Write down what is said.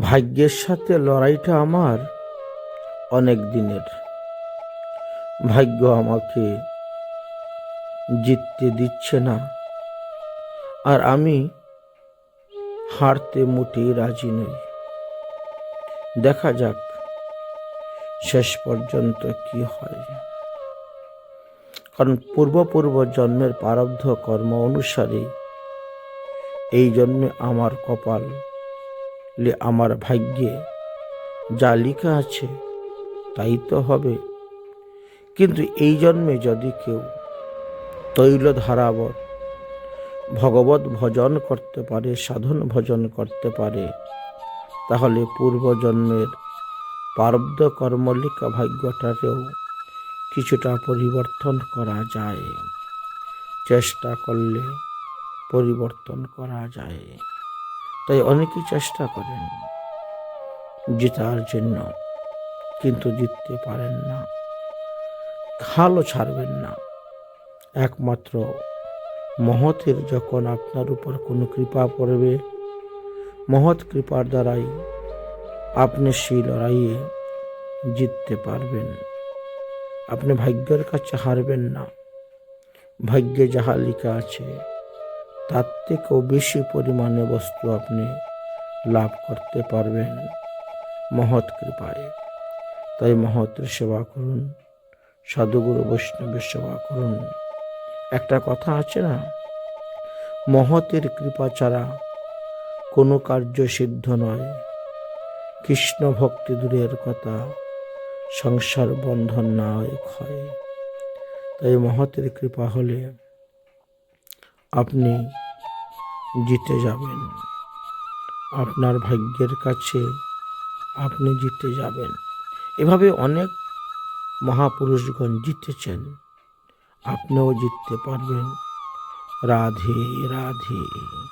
ভাগ্যের সাথে লড়াইটা আমার অনেক দিনের। ভাগ্য আমাকে জিততে দিচ্ছে না। আর আমি হারতে মোটেই রাজি নই। দেখা যাক শেষ পর্যন্ত কি হয়। কারণ পূর্বপূর্ব জন্মের প্রারব্ধ কর্ম অনুসারে এই জন্মে আমার কপাল লে আমার ভাগ্যে যা লেখা আছে তাই তো হবে। কিন্তু এই জন্মে যদি কেউ তৈল ধারাবর ভগবত ভজন করতে পারে, সাধন ভজন করতে পারে, তাহলে পূর্বজন্মের প্রারব্ধ কর্মলিকা ভাগ্যটাকেও কিছুটা পরিবর্তন করা যায়। চেষ্টা করলে পরিবর্তন করা যায়। তাই অনেকেই চেষ্টা করেন জেতার জন্য, কিন্তু জিততে পারেন না। খালও ছাড়বেন না। একমাত্র মহতের যখন আপনার উপর কোনো কৃপা পড়বে, মহৎ কৃপার দ্বারাই আপনি সেই লড়াইয়ে জিততে পারবেন। আপনি ভাগ্যের কাছে হারবেন না। ভাগ্যে যাহা লেখা আছে তার থেকেও বেশি পরিমাণে বস্তু আপনি লাভ করতে পারবেন। মহৎ কৃপায়। তাই মহতের সেবা করুন। সাধুগুরু বৈষ্ণবের সেবা করুন। একটা কথা আছে না? মহতের কৃপা ছাড়া কোনো কার্য সিদ্ধ নয়। কৃষ্ণ ভক্তি দূরের কথা, সংসার বন্ধন না হয়। তাই মহতের কৃপা হলে আপনি জিতে যাবেন। আপনার ভাগ্যের কাছে আপনি জিতে যাবেন। এভাবে অনেক মহাপুরুষগণ জিতেছেন। আপনিও জিততে পারবেন। রাধে রাধে।